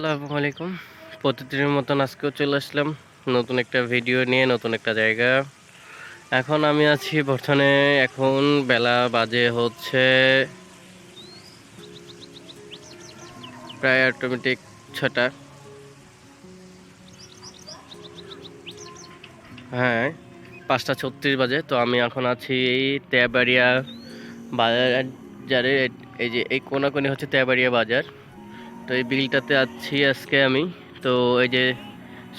আসসালামু আলাইকুম। প্রতিদিনের মতন আজকেও চলে আসলাম নতুন একটা ভিডিও নিয়ে, নতুন একটা জায়গা। এখন আমি আছি বর্তমানে এখন বেলা বাজে হচ্ছে প্রায় অটোমেটিক ছটা। হ্যাঁ পাঁচটা ছত্রিশ বাজে, তো আমি এখন আছি এই তেবাড়িয়া বাজারে, এই যে এই কোনাকুনি হচ্ছে তেবাড়িয়া বাজার। তো এই বিলটাতে আছি আজকে আমি। তো এই যে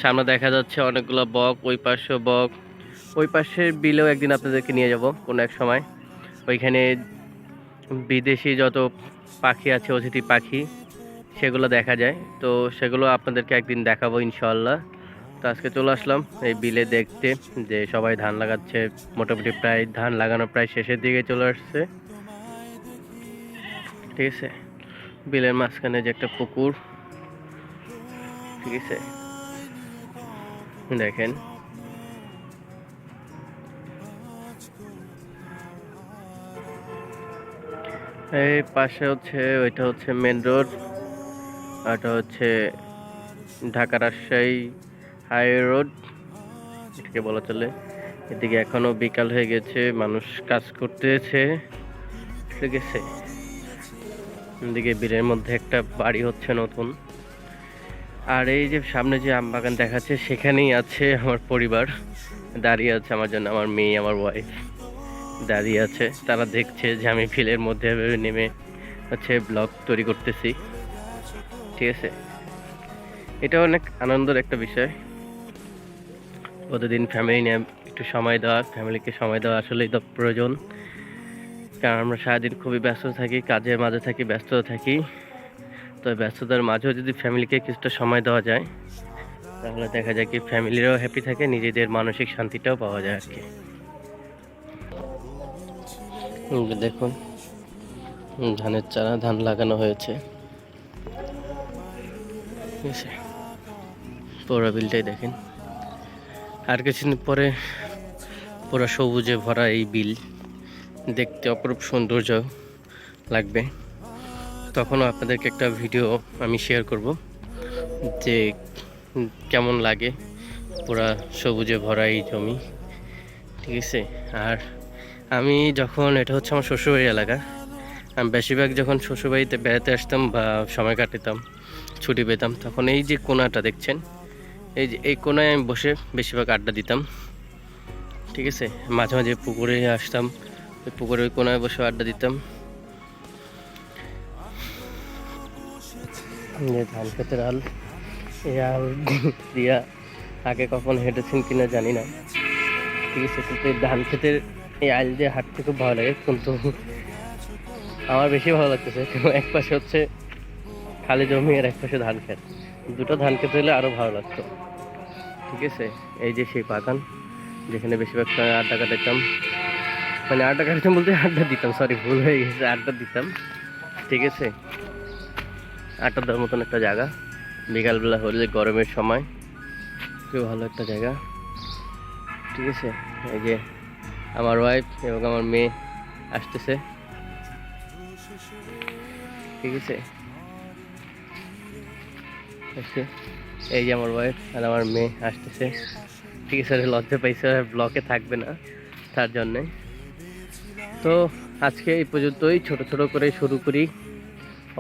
সামনে দেখা যাচ্ছে অনেকগুলো বক, ওই পাশে বক। ওই পাশের বিলেও একদিন আপনাদেরকে নিয়ে যাব কোনো এক সময়। ওইখানে বিদেশি যত পাখি আছে, অতিথি পাখি, সেগুলো দেখা যায়। তো সেগুলো আপনাদেরকে একদিন দেখাবো ইনশাল্লাহ তো আজকে চলে আসলাম এই বিলে দেখতে, যে সবাই ধান লাগাচ্ছে। মোটামুটি প্রায় ধান লাগানো প্রায় শেষের দিকে চলে আসছে। ঠিক আছে? বিলের মাঝখানে যে একটা পুকুর। ঠিক আছে? দেখেন। এই পাশে হচ্ছে, ওইটা হচ্ছে মেন রোড ওটা হচ্ছে ঢাকা রাজশাহী হাইওয়ে রোড এটাকে বলা চলে। এদিকে এখনও বিকাল হয়ে গেছে, মানুষ কাজ করতেছে। ঠিক আছে? এদিকে বীরের মধ্যে একটা বাড়ি হচ্ছে নতুন। আর এই যে সামনে যে আম বাগান দেখাচ্ছে, সেখানেই আছে আমার পরিবার। দাঁড়িয়ে আছে আমার জন্য আমার মেয়ে, আমার ওয়াইফ দাঁড়িয়ে আছে, তারা দেখছে যে আমি ফিলের মধ্যে নেমে হচ্ছে ব্লগ তৈরি করতেছি। ঠিক আছে? এটা অনেক আনন্দের একটা বিষয়। প্রতিদিন ফ্যামিলি নিয়ে একটু সময় দেওয়া ফ্যামিলিকে সময় দেওয়া আসলেই তো প্রয়োজন। কারণ আমরা সারাদিন খুবই ব্যস্ত থাকি, কাজের মাঝে থাকি, ব্যস্ত থাকি। তো ব্যস্ততার মাঝেও যদি ফ্যামিলিকে কিছুটা সময় দেওয়া যায়, তাহলে দেখা যায় কি ফ্যামিলিরাও হ্যাপি থাকে, নিজেদের মানসিক শান্তিটাও পাওয়া যায় আর কি। দেখুন, ধানের চারা, ধান লাগানো হয়েছে। ঠিক আছে পুরো বিলটাই দেখেন। আর কিছুদিন পরে পুরো সবুজে ভরা এই বিল। দেখতে অপরূপ সৌন্দর্য লাগবে। তখনও আপনাদেরকে একটা ভিডিও আমি শেয়ার করব যে কেমন লাগে পুরা সবুজে ভরা এই জমি, ঠিক আছে? আর আমি যখন, এটা হচ্ছে আমার শ্বশুরবাড়ি এলাকা, আমি বেশিরভাগ যখন শ্বশুরবাড়িতে বেড়াতে আসতাম বা সময় কাটাতাম, ছুটি পেতাম, তখন এই যে কোনাটা দেখছেন, এই যে, এই কোনায় আমি বসে বেশিরভাগ আড্ডা দিতাম, ঠিক আছে? মাঝে মাঝে পুকুরে আসতাম ওই পুকুরে ওই কোনায় বসে আড্ডা দিতাম। ধান খেতের আল এই আল দিয়া আগে কখন হেঁটেছেন কিনা জানি না। ঠিক আছে, কিন্তু ধান খেতের এই আইল দিয়ে হাঁটতে খুব ভালো লাগে, কিন্তু আমার বেশি ভালো লাগতেছে। এক পাশে হচ্ছে খালি জমি আর এক পাশে ধান খেত দুটো ধান খেতে হলে আরও ভালো লাগতো। ঠিক আছে, এই যে সেই বাগান, যেখানে বেশিরভাগ সময় আড্ডা কাটাতাম মানে আড্ডা কাটাতাম বলতে আড্ডা দিতাম সরি ভুল হয়ে গেছে, আড্ডা দিতাম। ঠিক আছে? আড্ডা দেওয়ার মতন একটা জায়গা। বিকালবেলা হলে গরমের সময় খুব ভালো একটা জায়গা। ঠিক আছে? এই যে আমার ওয়াইফ এবং আমার মেয়ে আসতেছে। ঠিক আছে? এই যে আমার ওয়াইফ আর আমার মেয়ে আসতেছে। ঠিক আছে, লজ্জা পাইছে ব্লকে থাকবে না, তার জন্যে। তো আজকে এই পর্যন্তই, ছোট ছোট করে শুরু করি।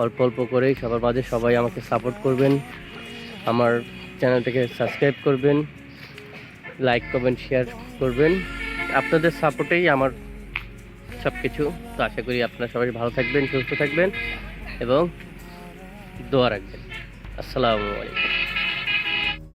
অল্প অল্প করেই সবার মাঝে সবাই আমাকে সাপোর্ট করবেন। আমার চ্যানেলটাকে সাবস্ক্রাইব করবেন লাইক কমেন্ট শেয়ার করবেন। আপনাদের সাপোর্টেই আমার সব কিছু তো আশা করি আপনারা সবাই ভালো থাকবেন, সুস্থ থাকবেন এবং দোয়া রাখবেন। আসসালামু আলাইকুম।